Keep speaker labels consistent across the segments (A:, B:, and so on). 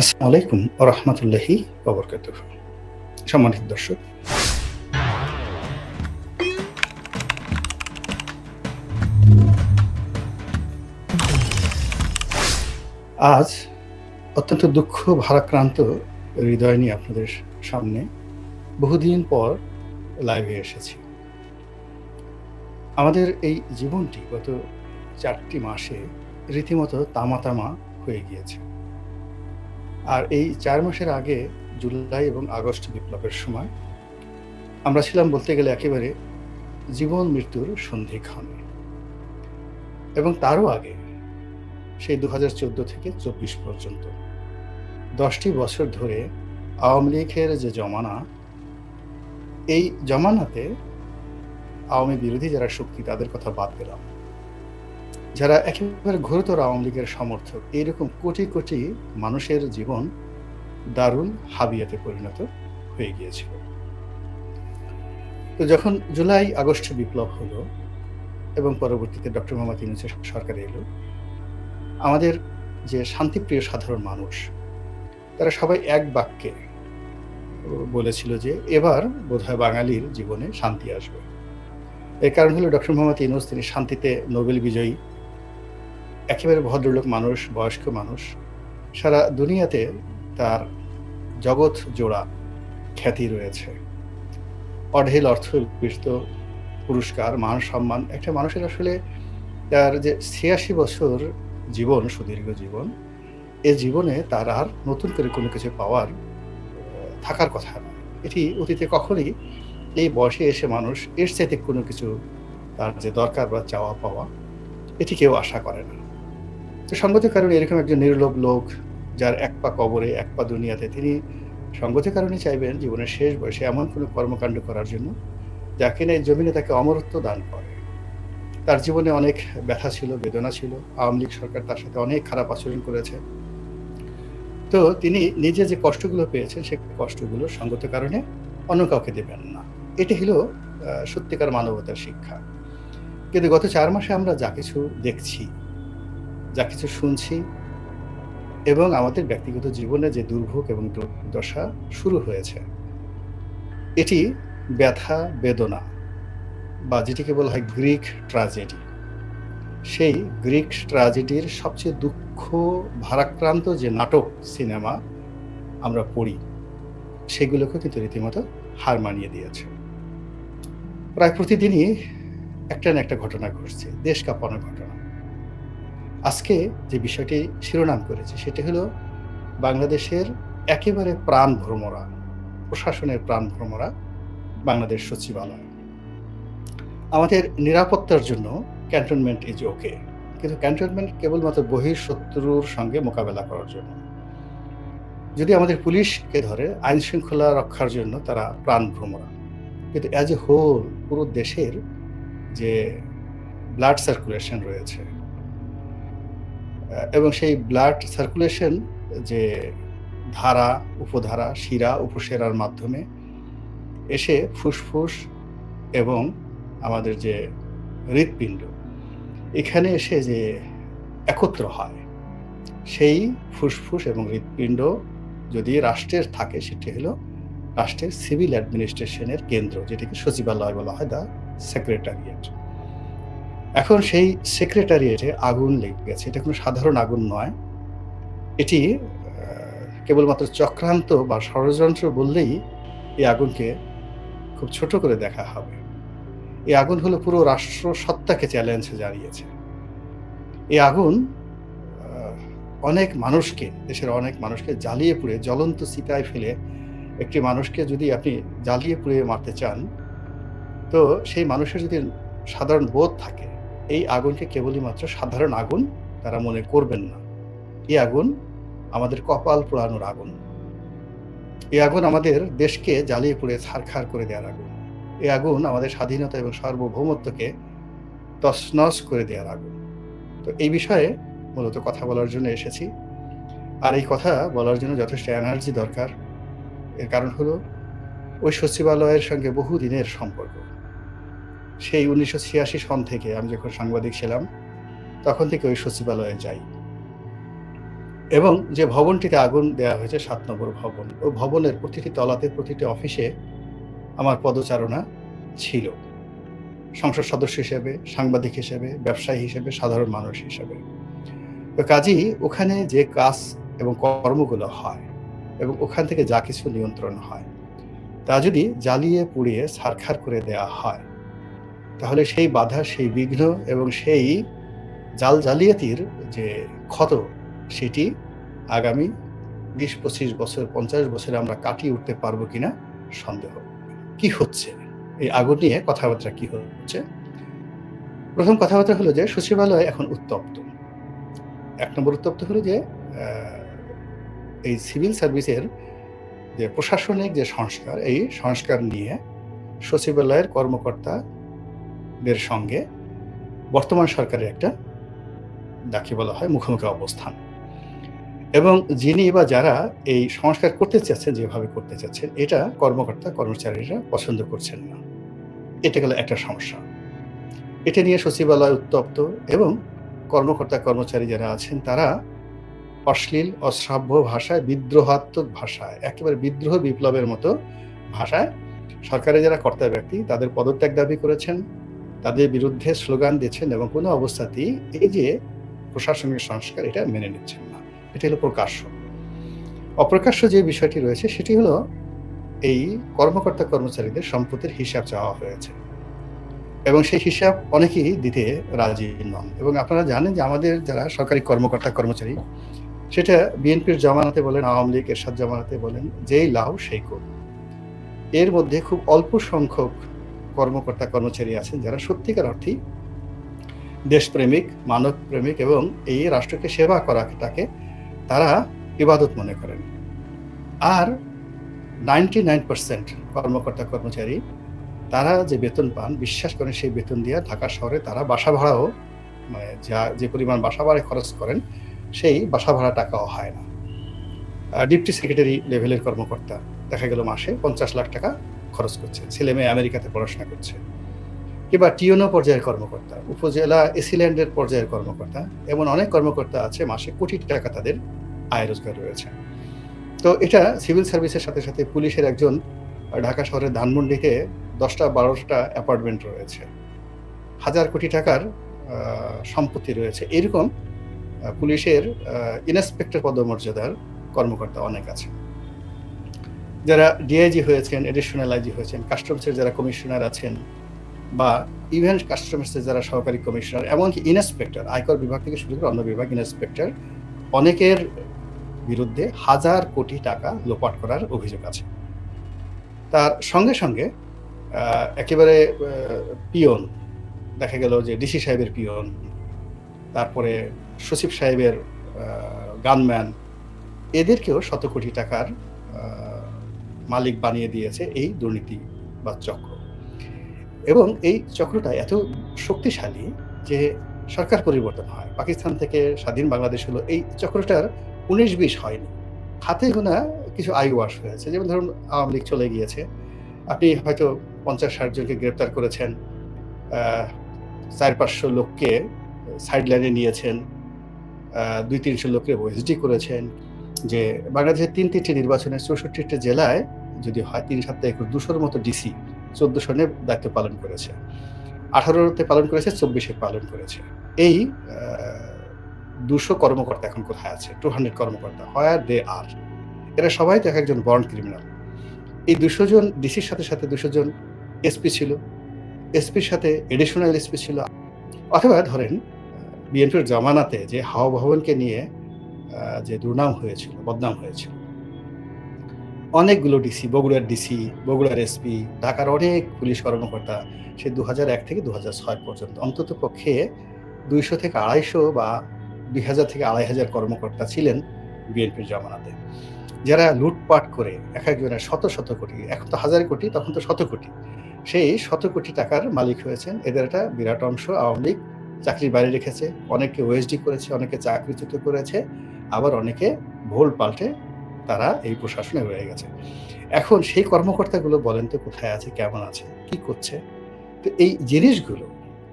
A: আসসালামু আলাইকুম রহমতুল্লাহি অবরকাত সম্মানিত দর্শক, আজ অত্যন্ত দুঃখ, ভারাক্রান্ত হৃদয় নিয়ে আপনাদের সামনে বহুদিন পর লাইভে এসেছি। আমাদের এই জীবনটি গত চারটি মাসে রীতিমতো তামা তামা হয়ে গিয়েছে। আর এই চার মাসের আগে জুলাই এবং আগস্ট বিপ্লবের সময় আমরা ছিলাম বলতে গেলে একেবারে জীবন মৃত্যুর সন্ধিক্ষণে এবং তারও আগে, সেই দু হাজার চোদ্দ থেকে চব্বিশ পর্যন্ত, দশটি বছর ধরে আওয়ামী লীগের যে জমানা, এই জমানাতে আওয়ামী বিরোধী যারা শক্তি তাদের কথা বাদ দিলাম যারা একেবারে ঘোরতর আওয়ামী লীগের সমর্থক এইরকম কোটি কোটি মানুষের জীবন দারুণ হাবিয়াতে পরিণত হয়ে গিয়েছিল। তো যখন জুলাই, আগস্ট বিপ্লব হলো এবং পরবর্তীতে ডক্টর মোহাম্মদ ইউনুসের সরকার এলো, আমাদের যে শান্তিপ্রিয় সাধারণ মানুষ, তারা সবাই এক বাক্যে বলেছিল যে, এবার বোধহয় বাঙালির জীবনে শান্তি আসবে। এর কারণ হলো ডক্টর মোহাম্মদ ইউনুস, তিনি শান্তিতে নোবেল বিজয়ী একেবারে ভদ্রলোক মানুষ, বয়স্ক মানুষ। সারা দুনিয়াতে তার জগৎ জোড়া খ্যাতি রয়েছে। অঢেল অর্থ বিস্তৃত পুরস্কার, মান সম্মান, একটা মানুষের আসলে তার যে ছিয়াশি বছর জীবন, সুদীর্ঘ জীবন, এ জীবনে তার আর নতুন করে কোনো কিছু পাওয়ার থাকার কথা না। এটি অতীতে কখনই এই বয়সে এসে মানুষ এর চাইতে কোনো কিছু তার যে দরকার বা চাওয়া পাওয়া এটি কেউ আশা করে না। তো সঙ্গত কারণে এরকম একজন নির্লোভ লোক যার এক পা কবরে, এক পা দুনিয়াতে, তিনি সঙ্গত কারণে চাইবেন জীবনের শেষ বয়সে এমন কোনো কর্মকাণ্ড করার জন্য যাকে না এই জমিনে তাকে অমরত্ব দান করে। তার জীবনে অনেক ব্যথা ছিল, বেদনা ছিল। আওয়ামী লীগ সরকার তার সাথে অনেক খারাপ আচরণ করেছে। তো তিনি নিজে যে কষ্টগুলো পেয়েছেন, সে কষ্টগুলো সঙ্গত কারণে অন্য কাউকে দেবেন না। এটি হলো সত্যিকার মানবতার শিক্ষা। কিন্তু গত চার মাসে আমরা যা কিছু দেখছি যা কিছু শুনছি এবং আমাদের ব্যক্তিগত জীবনে যে দুর্ভোগ এবং দুর্দশা শুরু হয়েছে, এটি ব্যথা, বেদনা বা যেটিকে বলা হয় গ্রিক ট্রাজেডি। সেই গ্রিক ট্রাজেডির সবচেয়ে দুঃখ ভারাক্রান্ত যে নাটক, সিনেমা আমরা পড়ি, সেগুলোকে কিন্তু রীতিমতো হার মানিয়ে দিয়েছে। প্রায় প্রতিদিনই একটা না একটা ঘটনা ঘটছে, দেশ কাঁপানো ঘটনা। আজকে যে বিষয়টি শিরোনাম করেছে, সেটি হলো বাংলাদেশের একেবারে প্রাণ ভ্রমরা, প্রশাসনের প্রাণ ভ্রমরা বাংলাদেশ সচিবালয়। আমাদের নিরাপত্তার জন্য ক্যান্টনমেন্ট ইজ ওকে কিন্তু ক্যান্টনমেন্ট কেবলমাত্র বহির শত্রুর সঙ্গে মোকাবেলা করার জন্য। যদি আমাদের পুলিশকে ধরে আইন শৃঙ্খলা রক্ষার জন্য তারা প্রাণ ভ্রমরা। কিন্তু অ্যাজ এ হোল পুরো দেশের যে ব্লাড সার্কুলেশন রয়েছে এবং সেই ব্লাড সার্কুলেশন যে ধারা, উপধারা, শিরা, উপসেরার মাধ্যমে এসে ফুসফুস এবং আমাদের যে হৃৎপিণ্ড, এখানে এসে যে একত্র হয়, সেই ফুসফুস এবং হৃৎপিণ্ড যদি রাষ্ট্রের থাকে, সেটি হলো রাষ্ট্রের সিভিল অ্যাডমিনিস্ট্রেশনের কেন্দ্র, যেটিকে সচিবালয় বলা হয়, দ্য সেক্রেটারিয়েট। এখন সেই সেক্রেটারিয়েটে আগুন লেগে গেছে। এটা কোনো সাধারণ আগুন নয়। এটি কেবলমাত্র চক্রান্ত বা ষড়যন্ত্র বললেই এই আগুনকে খুব ছোট করে দেখা হবে। এই আগুন হলো পুরো রাষ্ট্র সত্তাকে চ্যালেঞ্জে জানিয়েছে। এই আগুন অনেক মানুষকে, দেশের অনেক মানুষকে জ্বালিয়ে পুড়ে, জ্বলন্ত চিতায় ফেলে একটি মানুষকে যদি আপনি জ্বালিয়ে পুড়িয়ে মারতে চান, তো সেই মানুষের যদি সাধারণ বোধ থাকে এই আগুনকে কেবলই মাত্র সাধারণ আগুন তারা মনে করবেন না। এই আগুন আমাদের কপাল পোড়ানোর আগুন। এই আগুন আমাদের দেশকে জ্বালিয়ে পুড়ে ছারখার করে দেওয়ার আগুন। এই আগুন আমাদের স্বাধীনতা এবং সার্বভৌমত্বকে তছনছ করে দেওয়ার আগুন। তো এই বিষয়ে মূলত কথা বলার জন্য এসেছি। আর এই কথা বলার জন্য যথেষ্ট এনার্জি দরকার। এর কারণ হলো ওই সচিবালয়ের সঙ্গে বহু দিনের সম্পর্ক। সেই উনিশশো ছিয়াশি সন থেকে আমি যখন সাংবাদিক ছিলাম, তখন থেকে ওই সচিবালয়ে যাই। এবং যে ভবনটিতে আগুন দেওয়া হয়েছে, সাত নম্বর ভবন ওই ভবনের প্রতিটি তলাতে, প্রতিটি অফিসে আমার পদচারণা ছিল। সংসদ সদস্য হিসেবে, সাংবাদিক হিসেবে, ব্যবসায়ী হিসেবে, সাধারণ মানুষ হিসেবে। তো কাজেই ওখানে যে কাজ এবং কর্মগুলো হয় এবং ওখান থেকে যা কিছু নিয়ন্ত্রণ হয়, তা যদি জ্বালিয়ে পুড়িয়ে সারখার করে দেয়া হয় তাহলে সেই বাধা, সেই বিঘ্ন এবং সেই জাল জালিয়াতির যে ক্ষত, সেটি আগামী বিশ, পঁচিশ বছর, পঞ্চাশ বছরে আমরা কাটিয়ে উঠতে পারব কিনা সন্দেহ। কি হচ্ছে? এই আগুন নিয়ে কথাবার্তা কি হচ্ছে? প্রথম কথাবার্তা হলো যে সচিবালয় এখন উত্তপ্ত। এক নম্বর উত্তপ্ত হলো যে এই সিভিল সার্ভিসের যে প্রশাসনিক যে সংস্কার, এই সংস্কার নিয়ে সচিবালয়ের কর্মকর্তাদের সঙ্গে বর্তমান সরকারের একটা, যাকে বলা হয় মুখোমুখি অবস্থান। এবং যিনি বা যারা এই সংস্কার করতে চাচ্ছেন যেভাবে করতে চাচ্ছেন এটা কর্মকর্তা, কর্মচারীরা পছন্দ করছেন না। এটা গেল একটা সমস্যা। এটা নিয়ে সচিবালয় উত্তপ্ত এবং কর্মকর্তা, কর্মচারী যারা আছেন, তারা অশ্লীল, অশ্রাব্য ভাষায়, বিদ্রোহাত্মক ভাষায়, একেবারে বিদ্রোহ বিপ্লবের মতো ভাষায় সরকারের যারা কর্তা ব্যক্তি, তাদের পদত্যাগ দাবি করেছেন। তাদের বিরুদ্ধে স্লোগান দিচ্ছেন এবং কোনো অবস্থাতেই এই যে প্রশাসনিক সংস্কার, এটা মেনে নিচ্ছেন না। এটা হলো প্রকাশ্য। অপ্রকাশ্য যে বিষয়টি রয়েছে, সেটি হলো এই কর্মকর্তা কর্মচারীদের সম্পত্তির হিসাব চাওয়া হয়েছে। এবং সেই হিসাব অনেকেই দিতে রাজি নন। এবং আপনারা জানেন যে আমাদের যারা সরকারি কর্মকর্তা কর্মচারী, সেটা বিএনপির জমানাতে বলেন, আওয়ামী লীগ, এরশাদ জমানাতে বলেন, যেই লাভ সেই কর এর মধ্যে খুব অল্প সংখ্যক কর্মকর্তা কর্মচারী আছেন যারা সত্যিকার অর্থেই দেশপ্রেমিক মানব প্রেমিক এবং এই রাষ্ট্রকে সেবা করাটাকে তারা ইবাদত মনে করেন। আর নাইনটি নাইন পার্সেন্ট কর্মকর্তা কর্মচারী তারা যে বেতন পান, বিশ্বাস করেন সেই বেতন দিয়ে ঢাকা শহরে তারা বাসা ভাড়াও মানে যা, যে পরিমাণ বাসা ভাড়ায় খরচ করেন, সেই বাসা ভাড়া টাকাও হয় না। ডিপটি সেক্রেটারি লেভেলের কর্মকর্তা, দেখা গেল মাসে পঞ্চাশ লাখ টাকা খরচ করছে, ছেলে মেয়ে আমেরিকাতে পড়াশোনা করছে। কিংবা টিওনো পর্যায়ের কর্মকর্তা, উপজেলা এসিল্যান্ডের পর্যায়ের কর্মকর্তা, এমন অনেক কর্মকর্তা আছে, মাসে কোটি টাকা তাদের আয় রোজগার রয়েছে। তো এটা সিভিল সার্ভিসের সাথে সাথে পুলিশের একজন ঢাকা শহরের ধানমন্ডিতে দশটা বারোটা অ্যাপার্টমেন্ট রয়েছে। হাজার কোটি টাকার সম্পত্তি রয়েছে। এরকম পুলিশের ইন্সপেক্টর পদমর্যাদার কর্মকর্তা অনেক আছে। যারা ডিআইজি হয়েছেন এডিশনাল আইজি হয়েছেন কাস্টমসের যারা কমিশনার আছেন, বা ইভেন কাস্টমসের যারা সহকারী কমিশনার এমনকি ইন্সপেক্টর আয়কর বিভাগ থেকে শুরু করে অন্য বিভাগ ইন্সপেক্টর অনেকের বিরুদ্ধে হাজার কোটি টাকা লোপাট করার অভিযোগ আছে। তার সঙ্গে সঙ্গে একেবারে পিয়ন, দেখা গেল যে ডিসি সাহেবের পিয়ন, তারপরে সচিব সাহেবের গানম্যান এদেরকেও শত কোটি টাকার মালিক বানিয়ে দিয়েছে এই দুর্নীতি বা চক্র। এবং এই চক্রটা এত শক্তিশালী যে সরকার পরিবর্তন হয়। পাকিস্তান থেকে স্বাধীন বাংলাদেশ হলো। এই চক্রটার উনিশ বিশ হয়নি। হাতে গোনা কিছু আই ওয়াশ হয়েছে। যেমন ধরুন, আওয়ামী লীগ চলে গিয়েছে। আপনি হয়তো পঞ্চাশ ষাট জনকে গ্রেপ্তার করেছেন। চার পাঁচশো লোককে সাইড লাইনে নিয়েছেন। দুই তিনশো লোককে ওএসডি করেছেন। যে বাংলাদেশের তিন তিনটি নির্বাচনের চৌষট্টিটা জেলায় যদি হয়, তিন সপ্তাহে একুশ, দুশোর মতো ডিসি চোদ্দ সনে দায়িত্ব পালন করেছে। আঠারোতে পালন করেছে, চব্বিশে পালন করেছে। এই দুশো কর্মকর্তা এখন কোথায় আছে? টু হান্ড্রেড কর্মকর্তা। হোয়ার দে আর এরা সবাই তো এক একজন বর্ন ক্রিমিনাল এই দুশো জন ডিসির সাথে সাথে দুশো জন এসপি ছিল। এসপির সাথে এডিশনাল এসপি ছিল। অথবা ধরেন বিএনপির জামানাতে যে হাওয়া ভবনকে নিয়ে যে দুর্নাম হয়েছিল, বদনাম হয়েছিল। অনেকগুলো ডিসি বগুড়ার ডিসি বগুড়ার এসপি ঢাকার অনেক পুলিশ কর্মকর্তা সে দু এক থেকে দু ছয় পর্যন্ত। অন্তত পক্ষে দুইশো থেকে আড়াইশো বা দুই হাজার থেকে আড়াই হাজার কর্মকর্তা ছিলেন বিএনপির জামানাতে। যারা লুটপাট করে এক একজনের শত শত কোটি, এখন তো হাজার কোটি, তখন তো শত কোটি। সেই শত কোটি টাকার মালিক হয়েছেন। এদের একটা বিরাট অংশ আওয়ামী লীগ চাকরির বাইরে রেখেছে। অনেকে ওএসডি করেছে, অনেকে চাকরিচ্যুত করেছে, আবার অনেকে ভোল পাল্টে তারা এই প্রশাসনে রয়ে গেছে। এখন সেই কর্মকর্তাগুলো বলেন তো কোথায় আছে, কেমন আছে, কি করছে? তো এই জিনিসগুলো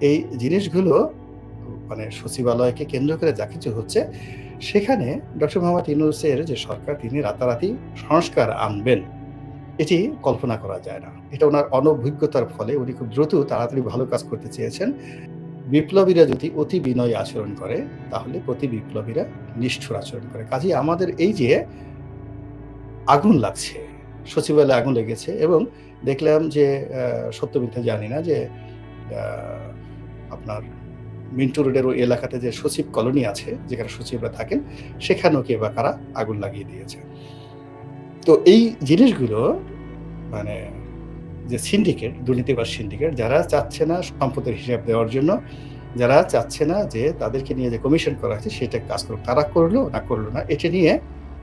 A: এই জিনিসগুলো মানে সচিবালয়কে কেন্দ্র করে যা কিছু হচ্ছে, সেখানে ডক্টর মোহাম্মদ ইউনুসের যে সরকার, তিনি রাতারাতি সংস্কার আনবেন। এটি কল্পনা করা যায় না। এটা ওনার অনভিজ্ঞতার ফলে উনি খুব দ্রুত তাড়াতাড়ি ভালো কাজ করতে চেয়েছেন। বিপ্লবীরা যদি অতি বিনয় আচরণ করে, তাহলে প্রতি বিপ্লবীরা নিষ্ঠুর আচরণ করে। কাজেই আমাদের এই যে আগুন লাগছে। সচিবালয়ে আগুন লেগেছে এবং দেখলাম যে আহ, সত্য মিথ্যা জানি না যে আপনার মিন্টু রোডের ওই এলাকাতে যে সচিব কলোনি আছে যেখানে সচিবরা থাকেন সেখানেও কে বা কারা আগুন লাগিয়ে দিয়েছে। তো এই জিনিসগুলো মানে যে সিন্ডিকেট দুর্নীতিবাজ সিন্ডিকেট যারা চাচ্ছে না সম্পদের হিসাব দেওয়ার জন্য যারা চাচ্ছে না যে তাদেরকে নিয়ে যে কমিশন করা হয়েছে সেটা কাজ করুক তারা করল না করল না এটা নিয়ে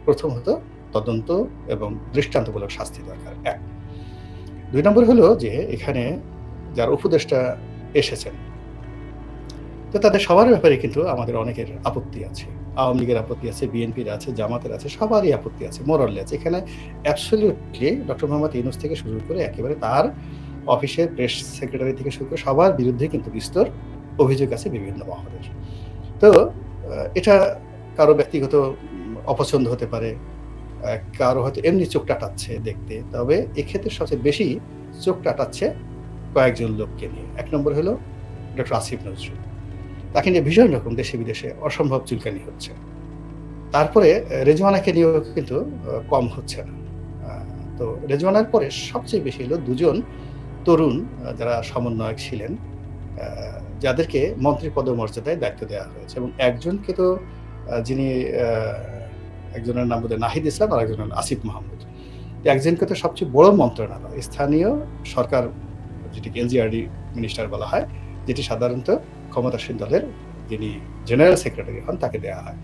A: প্রথমত তদন্ত এবং দৃষ্টান্তমূলক শাস্তি দরকার, এক। দুই নম্বর হলো যে এখানে যার উপদেষ্টা এসেছেন, তো তাদের সবার ব্যাপারে কিন্তু আমাদের অনেকের আপত্তি আছে। আওয়ামী লীগের আপত্তি আছে, বিএনপির আছে, জামাতের আছে, সবারই আপত্তি আছে মোরাল্লি আছে। এখানে অ্যাবসলিউটলি ডক্টর মোহাম্মদ ইউনুস থেকে শুরু করে একেবারে তার অফিসের প্রেস সেক্রেটারি থেকে শুরু করে সবার বিরুদ্ধে কিন্তু বিস্তর অভিযোগ আছে বিভিন্ন মহলের। তো এটা কারও ব্যক্তিগত অপছন্দ হতে পারে কারও হয়তো এমনি চোখ টাটাচ্ছে দেখতে, তবে এক্ষেত্রে সবচেয়ে বেশি চোখ টাটাচ্ছে কয়েকজন লোককে নিয়ে। এক নম্বর হলো ডক্টর আসিফ নজরুল। তাকে নিয়ে ভীষণ রকম দেশে বিদেশে অসম্ভব চুলকানি হচ্ছে। তারপরে রেজওয়ানাকে নিয়েও কিন্তু কম হচ্ছে না। তো রেজওয়ানার পরে সবচেয়ে বেশি হলো দুজন তরুণ যারা সমন্বয়ক ছিলেন যাদেরকে মন্ত্রী পদমর্যাদায় দায়িত্ব দেওয়া হয়েছে এবং একজনকে তো যিনি একজনের নাম বোধহয় নাহিদ ইসলাম আর একজনের আসিফ মাহমুদ। একজনকে তো সবচেয়ে বড় মন্ত্রণালয়, স্থানীয় সরকার, যেটিকে এলজিআরডি মিনিস্টার বলা হয়, যেটি সাধারণত ক্ষমতাসীন দলের যিনি জেনারেল সেক্রেটারি হন, তাকে দেওয়া হয়।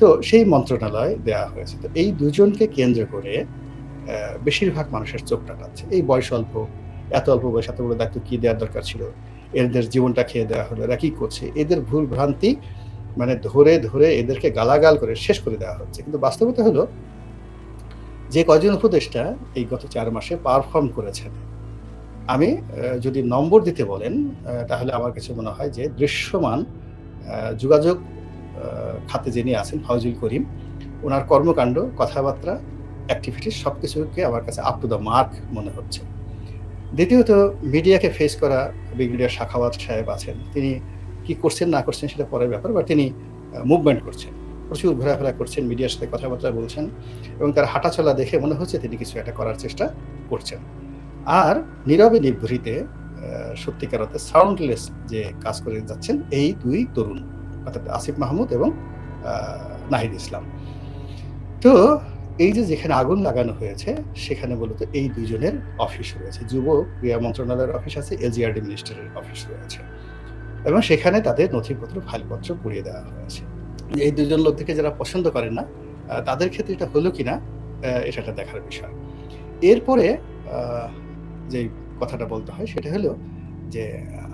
A: তো সেই মন্ত্রণালয় দেওয়া হয়েছে। তো এই দুজনকে কেন্দ্র করে বেশিরভাগ মানুষের চোখ টাটাচ্ছে। এই বয়স অল্প, এত অল্প বয়স এত বড় দায়িত্ব কি দেওয়ার দরকার ছিল? এদের জীবনটা খেয়ে দেওয়া হলো, এরা কী করছে? এদের ভুল ভ্রান্তি মানে ধরে ধরে এদেরকে গালাগাল করে শেষ করে দেওয়া হচ্ছে। কিন্তু বাস্তবতা হলো, যে কয়জন উপদেষ্টা এই গত চার মাসে পারফর্ম করেছেন, আমি যদি নম্বর দিতে বলেন তাহলে আমার কাছে মনে হয় যে দৃশ্যমান যোগাযোগ খাতে যিনি আছেন ফাউজুল করিম, ওনার কর্মকাণ্ড, কথাবার্তা অ্যাক্টিভিটি সব কিছুকে আমার কাছে আপ টু দ্য মার্ক মনে হচ্ছে। দ্বিতীয়ত, মিডিয়াকে ফেস করা, ব্রিগেডিয়ার শাখাওয়াত সাহেব আছেন। তিনি কি করছেন, না করছেন সেটা পরের ব্যাপার, বা তিনি মুভমেন্ট করছেন। প্রচুর ঘোরাফেরা করছেন মিডিয়ার সাথে কথাবার্তা বলছেন এবং তার হাঁটাচলা দেখে মনে হচ্ছে তিনি কিছু একটা করার চেষ্টা করছেন। আর নীরবে নিভৃতে সত্যিকার অর্থে সাউন্ডলেস যে কাজ করে যাচ্ছেন এই দুই তরুণ, অর্থাৎ আসিফ মাহমুদ এবং নাহিদ ইসলাম। তো এই যে যেখানে আগুন লাগানো হয়েছে, সেখানে মূলত এই দুজনের অফিস রয়েছে। যুব ক্রিয়া মন্ত্রণালয়ের অফিস আছে, এলজিআরডি মিনিস্টারের অফিস রয়েছে। এবং সেখানে তাদের নথিপত্র ফাইলপত্র পুড়িয়ে দেওয়া হয়েছে। এই দুজন লোক লোকদেরকে যারা পছন্দ করেন না তাদের ক্ষেত্রে এটা হলো কিনা আহ, এটা একটা দেখার বিষয়। এরপরে যে কথাটা বলতে হয় সেটা হলো যে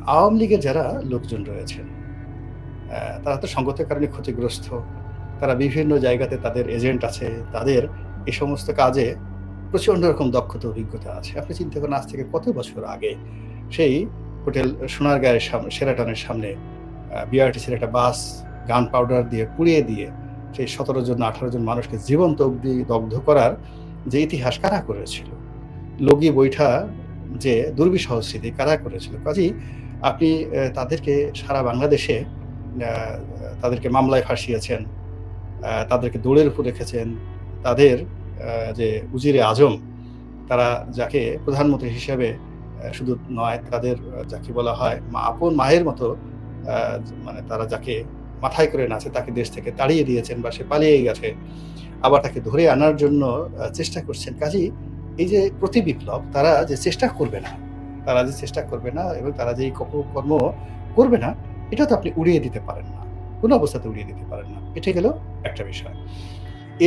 A: আওয়ামী লীগের যারা লোকজন রয়েছেন তারা তো সঙ্গতের কারণে ক্ষতিগ্রস্ত তারা বিভিন্ন জায়গাতে তাদের এজেন্ট আছে তাদের এ সমস্ত কাজে প্রচণ্ড রকম দক্ষতা অভিজ্ঞতা আছে। আপনি চিন্তা করেন আজ থেকে কত বছর আগে সেই হোটেল সোনারগাঁয়ের সামনে সেরাটনের সামনে বিআরটিসির একটা বাস, গান পাউডার দিয়ে পুড়িয়ে দিয়ে সেই সতেরো জন, আঠারো জন মানুষকে জীবন্ত অবধি দগ্ধ করার যে ইতিহাস কারা করেছিল? লগি বৈঠা যে দুর্বিষহ স্মৃতি কারা করেছিল? কাজেই আপনি তাদেরকে সারা বাংলাদেশে তাদেরকে মামলায় ফাঁসিয়েছেন তাদেরকে দৌড়ের উপর রেখেছেন, তাদের যে উজিরে আজম, তারা যাকে প্রধানমন্ত্রী হিসেবে শুধু নয়, তাদের যাকে বলা হয় মা, আপন মায়ের মতো মানে তারা যাকে মাথায় করে নাচে, তাকে দেশ থেকে তাড়িয়ে দিয়েছেন বা সে পালিয়ে গেছে, আবার তাকে ধরে আনার জন্য চেষ্টা করছেন। কাজেই এই যে প্রতি বিপ্লব, তারা যে চেষ্টা করবে না, তারা যে চেষ্টা করবে না এবং তারা যে কর্ম করবে না, এটা তো আপনি উড়িয়ে দিতে পারেন না, কোনো অবস্থাতে উড়িয়ে দিতে পারেন না। এটাই গেল একটা বিষয়।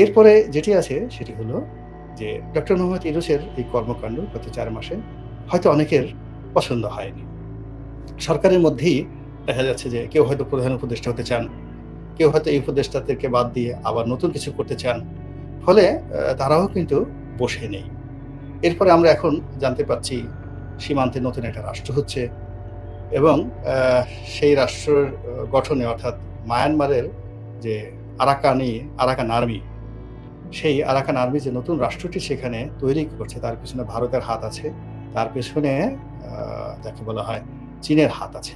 A: এরপরে যেটি আছে, সেটি হলো যে, ডক্টর মোহাম্মদ ইউনুসের এই কর্মকাণ্ড গত চার মাসে হয়তো অনেকের পছন্দ হয়নি। সরকারের মধ্যেই দেখা যাচ্ছে যে কেউ হয়তো প্রধান উপদেষ্টা হতে চান, কেউ হয়তো এই উপদেষ্টাদেরকে বাদ দিয়ে আবার নতুন কিছু করতে চান। ফলে তারাও কিন্তু বসে নেই। এরপরে আমরা এখন জানতে পারছি সীমান্তে নতুন একটা রাষ্ট্র হচ্ছে এবং সেই রাষ্ট্রের গঠনে অর্থাৎ মায়ানমারের যে আরাকানি, আরাকান আর্মি, সেই আরাকান আর্মি যে নতুন রাষ্ট্রটি সেখানে তৈরি করছে, তার পিছনে ভারতের হাত আছে। তার পেছনে যাকে বলা হয় চীনের হাত আছে।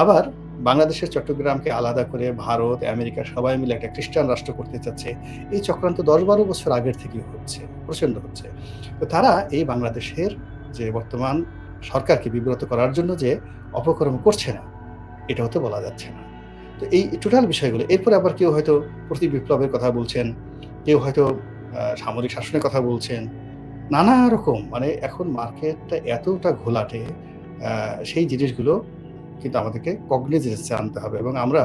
A: আবার বাংলাদেশের চট্টগ্রামকে আলাদা করে ভারত, আমেরিকা সবাই মিলে একটা খ্রিস্টান রাষ্ট্র করতে চাচ্ছে। এই চক্রান্ত দশ বারো বছর আগের থেকেই হচ্ছে প্রচণ্ড হচ্ছে। তো তারা এই বাংলাদেশের যে বর্তমান সরকারকে বিব্রত করার জন্য যে অপকর্ম করছে না, এটাও তো বলা যাচ্ছে না। তো এই টোটাল বিষয়গুলো, এরপরে আবার কেউ হয়তো প্রতি বিপ্লবের কথা বলছেন, কেউ হয়তো সামরিক শাসনের কথা বলছেন নানা রকম মানে এখন মার্কেটটা এতটা ঘোলাটে সেই জিনিসগুলো কিন্তু আমাদেরকে কগনিজেন্সে আনতে হবে এবং আমরা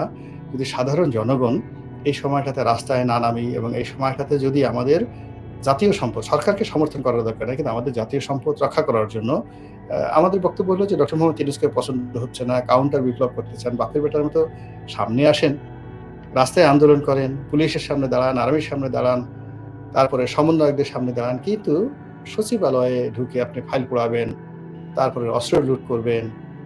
A: যদি সাধারণ জনগণ এই সময়টাতে রাস্তায় না নামি এবং এই সময়টাতে যদি আমাদের জাতীয় সম্পদ, সরকারকে সমর্থন করার দরকার নেই, কিন্তু আমাদের জাতীয় সম্পদ রক্ষা করার জন্য আমাদের বক্তব্য হলো যে ডক্টর মোহাম্মদ ইউনুসকে পছন্দ হচ্ছে না কাউন্টার বিপ্লব করতে চান বাপের বেটার মতো সামনে আসেন, রাস্তায় আন্দোলন করেন, পুলিশের সামনে দাঁড়ান আর্মির সামনে দাঁড়ান, তারপরে সমন্বয়কদের সামনে দাঁড়ান, কিন্তু সচিবালয়ে ঢুকে আপনি ফাইল পোড়াবেন, তারপরে অস্ত্র লুট করবেন,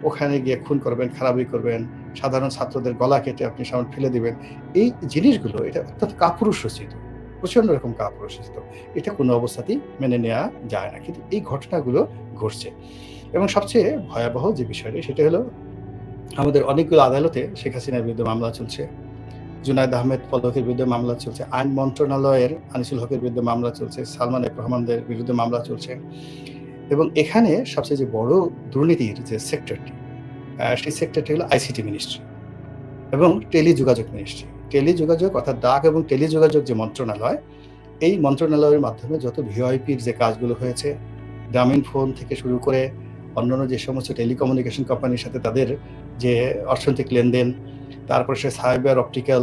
A: ওখানে গিয়ে খুন করবেন, খারাপই করবেন, সাধারণ ছাত্রদের গলা কেটে আপনি সামনে ফেলে দিবেন। এই জিনিসগুলো এটা অত্যন্ত কাপুরুষোচিত প্রচণ্ড রকম কাপুরুষোচিত এটা কোনো অবস্থাতেই মেনে নেওয়া যায় না, কিন্তু এই ঘটনাগুলো ঘটছে। এবং সবচেয়ে ভয়াবহ যে বিষয়টি, সেটা হলো আমাদের অনেকগুলো আদালতে শেখ হাসিনার বিরুদ্ধে মামলা চলছে। জুনায়দ আহমেদ পলকের বিরুদ্ধে মামলা চলছে। আইন মন্ত্রণালয়ের আনিসুল হকের বিরুদ্ধে মামলা চলছে, সালমান এফ রহমানদের বিরুদ্ধে মামলা চলছে। এবং এখানে সবচেয়ে যে বড় দুর্নীতির যে সেক্টরটি সেই সেক্টরটি হলো আইসিটি মিনিস্ট্রি এবং টেলিযোগাযোগ মিনিস্ট্রি। টেলিযোগাযোগ অর্থাৎ ডাক এবং টেলিযোগাযোগ যে মন্ত্রণালয়, এই মন্ত্রণালয়ের মাধ্যমে যত ভিআইপির যে কাজগুলো হয়েছে, গ্রামীণ ফোন থেকে শুরু করে অন্যান্য যে সমস্ত টেলিকমিউনিকেশন কোম্পানির সাথে তাদের যে অর্থনৈতিক লেনদেন তারপরে সে সাইবার অপটিক্যাল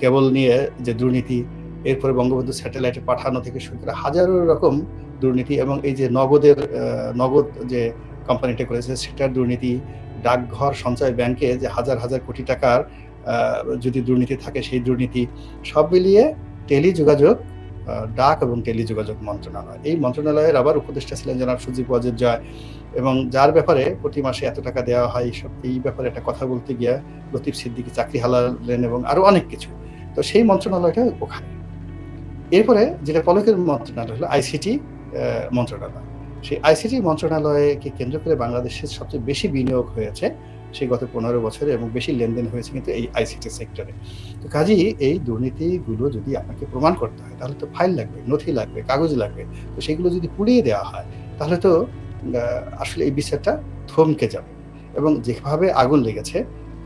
A: কেবল নিয়ে যে দুর্নীতি এরপরে বঙ্গবন্ধু স্যাটেলাইটে পাঠানো থেকে শুরু করে হাজারো রকম দুর্নীতি এবং এই যে নগদের নগদ যে কোম্পানিটা করেছে সেটার দুর্নীতি ডাকঘর সঞ্চয় ব্যাংকে যে হাজার হাজার কোটি টাকার যদি দুর্নীতি থাকে সেই দুর্নীতি সব মিলিয়ে টেলিযোগাযোগ আহ, ডাক এবং টেলিযোগাযোগ মন্ত্রণালয়। এই মন্ত্রণালয়ের আবার উপদেষ্টা ছিলেন জনাব সুজিব ওয়াজেদ জয় এবং যার ব্যাপারে প্রতি মাসে এত টাকা দেওয়া হয় এইসব, এই ব্যাপারে একটা কথা বলতে গিয়ে লতিফ সিদ্দিকি চাকরি হালালেন এবং আরও অনেক কিছু। তো সেই মন্ত্রণালয়টা ওখানে। এরপরে যেটা পলকের মন্ত্রণালয় হলো আইসিটি মন্ত্রণালয়। সেই আইসিটি মন্ত্রণালয়কে কেন্দ্র করে বাংলাদেশের সবচেয়ে বেশি বিনিয়োগ হয়েছে সেই গত পনেরো বছরে এবং বেশি লেনদেন হয়েছে কিন্তু এই আইসিটি সেক্টরে তো কাজেই এই দুর্নীতিগুলো যদি আপনাকে প্রমাণ করতে হয়, তাহলে তো ফাইল লাগবে, নথি লাগবে, কাগজ লাগবে। তো সেগুলো যদি পুড়িয়ে দেওয়া হয়, তাহলে তো আসলে এই বিষয়টা থমকে যাবে। এবং যেভাবে আগুন লেগেছে,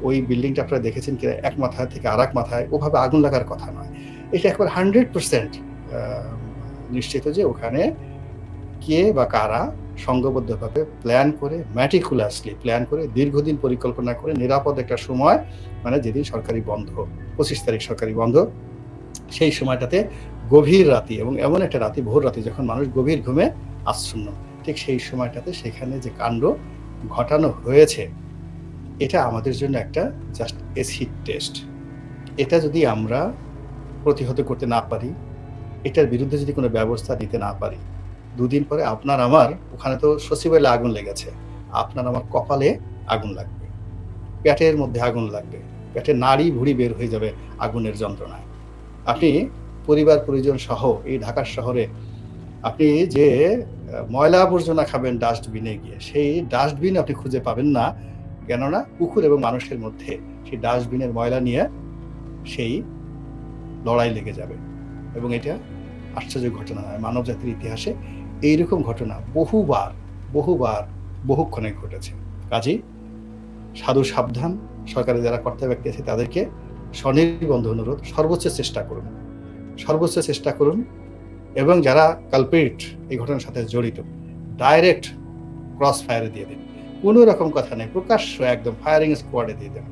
A: ওই বিল্ডিংটা আপনারা দেখেছেন কি এক মাথায় থেকে আর মাথায়, ওভাবে আগুন লাগার কথা নয়। এটা একবার হান্ড্রেড পার্সেন্ট নিশ্চিত যে ওখানে কে বা কারা সংঘবদ্ধভাবে প্ল্যান করে ম্যাটিকুলাসলি প্ল্যান করে, দীর্ঘদিন পরিকল্পনা করে নিরাপদ একটা সময় মানে যেদিন সরকারি বন্ধ, পঁচিশ তারিখ সরকারি বন্ধ, সেই সময়টাতে গভীর রাতি এবং এমন একটা রাতি, ভোর রাতে যখন মানুষ গভীর ঘুমে আচ্ছন্ন ঠিক সেই সময়টাতে সেখানে যে কাণ্ড ঘটানো হয়েছে, এটা আমাদের জন্য একটা জাস্ট এসিড টেস্ট এটা যদি আমরা প্রতিহত করতে না পারি, এটার বিরুদ্ধে যদি কোনো ব্যবস্থা নিতে না পারি দুদিন পরে আপনার আমার ওখানে তো সচিবালয়ে আগুন লেগেছে। আপনার আমার কপালে আগুন লাগবে। পেটের মধ্যে আগুন লাগবে। পেটের নাড়ি ভুড়ি বের হয়ে যাবে আগুনের যন্ত্রণায়। আপনি পরিবার, পরিজন সহ এই ঢাকার শহরে আপনি যে ময়লা আবর্জনা খাবেন ডাস্টবিনে গিয়ে, সেই ডাস্টবিন আপনি খুঁজে পাবেন না। কেননা কুকুর এবং মানুষের মধ্যে সেই ডাস্টবিনের ময়লা নিয়ে সেই লড়াই লেগে যাবে। এবং এটা আশ্চর্য ঘটনা নয়। মানব জাতির ইতিহাসে এইরকম ঘটনা বহুবার বহুবার, বহুক্ষণে ঘটেছে। কাজেই সাধু সাবধান, সরকারের যারা কর্তা ব্যক্তি আছে তাদেরকে স্বনির্বন্ধ অনুরোধ, সর্বোচ্চ চেষ্টা করুন। সর্বোচ্চ চেষ্টা করুন এবং যারা কালপিট এই ঘটনার সাথে জড়িত ডাইরেক্ট ক্রস ফায়ারে দিয়ে দিন। কোনো রকম কথা নেই, প্রকাশ্য একদম ফায়ারিং স্কোয়াডে দিয়ে দেন।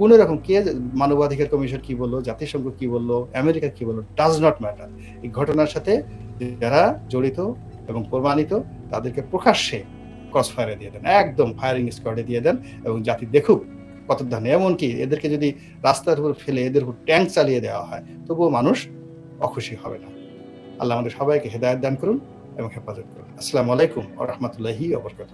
A: কোনো রকম কে মানবাধিকার কমিশন কি বলল, জাতিসংঘ কি বলল, আমেরিকা কি বলল ডাজ নট ম্যাটার এই ঘটনার সাথে যারা জড়িত এবং প্রমাণিত তাদেরকে প্রকাশ্যে ক্রস ফায়ারে দিয়ে দেন, একদম ফায়ারিং স্কোয়াডে দিয়ে দেন এবং জাতি দেখুক কত ধান এমনকি এদেরকে যদি রাস্তার উপর ফেলে, এদের উপর ট্যাঙ্ক চালিয়ে দেওয়া হয়, তবুও মানুষ অখুশি হবে না। আল্লাহ আমাদের সবাইকে হেদায়ত দান করুন এবং হেফাজত করুন। আসসালামু আলাইকুম ও রহমতুল্লাহি আবরকাত